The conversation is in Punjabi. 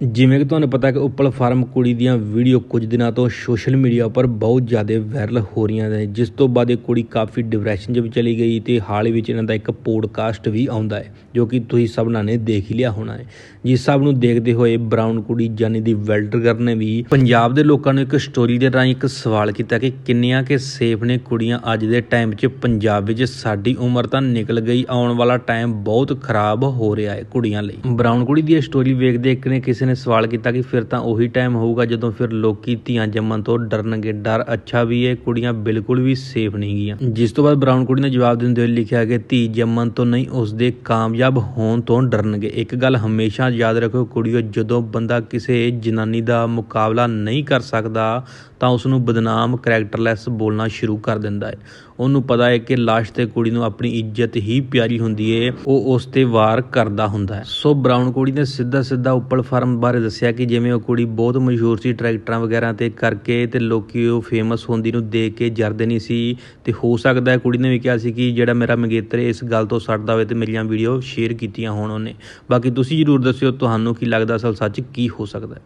ਜਿਵੇਂ ਕਿ ਤੁਹਾਨੂੰ ਪਤਾ ਹੈ ਕਿ ਉੱਪਲ ਫਾਰਮ ਕੁੜੀ ਦੀਆਂ ਵੀਡੀਓ ਕੁਝ ਦਿਨਾਂ ਤੋਂ ਸੋਸ਼ਲ ਮੀਡੀਆ ਉੱਪਰ ਬਹੁਤ ਜ਼ਿਆਦਾ ਵਾਇਰਲ ਹੋ ਰਹੀਆਂ ਨੇ, ਜਿਸ ਤੋਂ ਬਾਅਦ ਇਹ ਕੁੜੀ ਕਾਫੀ ਡਿਪਰੈਸ਼ਨ 'ਚ ਵੀ ਚਲੀ ਗਈ ਤੇ ਹਾਲ ਹੀ ਵਿੱਚ ਇਹਨਾਂ ਦਾ ਇੱਕ ਪੋਡਕਾਸਟ ਵੀ ਆਉਂਦਾ ਹੈ, ਜੋ ਕਿ ਤੁਸੀਂ ਸਭਨਾਂ ਨੇ ਦੇਖ ਹੀ ਲਿਆ ਹੋਣਾ ਹੈ। ਜਿਸ ਸਭ ਨੂੰ ਦੇਖਦੇ ਹੋਏ ਬਰਾਊਨ ਕੁੜੀ ਜਾਨੀ ਦੀ ਵੈਲਡਰ ਨੇ ਵੀ ਪੰਜਾਬ ਦੇ ਲੋਕਾਂ ਨੂੰ ਇੱਕ ਸਟੋਰੀ ਦੇ ਰਾਹੀਂ ਇੱਕ ਸਵਾਲ ਕੀਤਾ ਕਿ ਕਿੰਨੀਆਂ ਕਿ ਸੇਫ ਨੇ ਕੁੜੀਆਂ ਅੱਜ ਦੇ ਟਾਈਮ 'ਚ? ਪੰਜਾਬ ਵਿੱਚ ਸਾਡੀ ਉਮਰ ਤਾਂ ਨਿਕਲ ਗਈ, ਆਉਣ ਵਾਲਾ ਟਾਈਮ ਬਹੁਤ ਖਰਾਬ ਹੋ ਰਿਹਾ ਹੈ ਕੁੜੀਆਂ ਲਈ। ਬਰਾਊਨ ਕੁੜੀ ਦੀ ਇਹ ਸਟੋਰੀ ਵੇਖਦੇ ਇੱਕ ਨੇ ਕਿਸੇ ਨੇ ਸਵਾਲ ਕੀਤਾ ਕਿ ਫਿਰ ਤਾਂ ਉਹੀ ਟਾਈਮ ਹੋਊਗਾ ਜਦੋਂ ਫਿਰ ਲੋਕੀ ਧੀਆਂ ਜੰਮਣ ਤੋਂ ਡਰਨਗੇ। ਡਰ ਅੱਛਾ ਵੀ ਹੈ ਕੁੜੀਆਂ ਬਿਲਕੁਲ ਵੀ ਸੇਫ ਨਹੀਂ ਗੀਆਂ। ਜਿਸ ਤੋਂ ਬਾਅਦ ਬਰਾਊਨ ਕੁੜੀ ਨੇ ਜਵਾਬ ਦਿੰਦੇ ਹੋਏ ਲਿਖਿਆ ਕਿ ਧੀ ਜੰਮਣ ਤੋਂ ਨਹੀਂ ਉਸਦੇ ਕਾਮਯਾਬ ਹੋਣ ਤੋਂ ਡਰਨਗੇ। ਇੱਕ ਗੱਲ ਹਮੇਸ਼ਾ ਯਾਦ ਰੱਖੋ, ਕੁੜੀਓ, ਜਦੋਂ ਬੰਦਾ ਕਿਸੇ ਜਨਾਨੀ ਦਾ ਮੁਕਾਬਲਾ ਨਹੀਂ ਕਰ ਸਕਦਾ, ਤਾਂ ਉਸ ਨੂੰ ਬਦਨਾਮ ਕਰੈਕਟਰਲੈਸ ਬੋਲਣਾ ਸ਼ੁਰੂ ਕਰ ਦਿੰਦਾ ਹੈ ਉਹਨੂੰ ਪਤਾ ਹੈ ਕਿ ਲਾਸ਼ ਤੇ ਕੁੜੀ ਨੂੰ ਆਪਣੀ ਇੱਜ਼ਤ ਹੀ ਪਿਆਰੀ ਹੁੰਦੀ ਹੈ ਉਹ ਉਸ ਤੇ ਵਾਰ ਕਰਦਾ ਹੁੰਦਾ ਹੈ ਸੋ ਬਰਾਊਨ ਕੁੜੀ ਨੇ ਸਿੱਧਾ ਸਿੱਧਾ ਉੱਪਲ ਫਰਮ ਬਾਰੇ ਦੱਸਿਆ ਕਿ ਜਿਵੇਂ ਉਹ ਕੁੜੀ ਬਹੁਤ ਮਸ਼ਹੂਰ ਸੀ ਟਰੈਕਟਰਾਂ ਵਗੈਰਾ ਤੇ ਕਰਕੇ ਤੇ ਲੋਕੀ ਉਹ ਫੇਮਸ ਹੁੰਦੀ ਨੂੰ ਦੇਖ ਕੇ ਜਰਦੇ ਨਹੀਂ ਸੀ ਤੇ ਹੋ ਸਕਦਾ ਹੈ ਕੁੜੀ ਨੇ ਵੀ ਕਿਹਾ ਸੀ ਕਿ ਜਿਹੜਾ ਮੇਰਾ ਮੰਗੇਤਰ ਇਸ ਗੱਲ ਤੋਂ ਸੜਦਾ ਹੋਵੇ ਤੇ ਮੇਰੀਆਂ ਵੀਡੀਓ ਸ਼ੇਅਰ ਕੀਤੀਆਂ ਹੋਣ ਉਹਨੇ। ਬਾਕੀ ਤੁਸੀਂ ਜਰੂਰ ਦੱਸਿਓ, ਤੁਹਾਨੂੰ ਕੀ ਲੱਗਦਾ ਅਸਲ ਸੱਚ ਕੀ ਹੋ ਸਕਦਾ ਹੈ?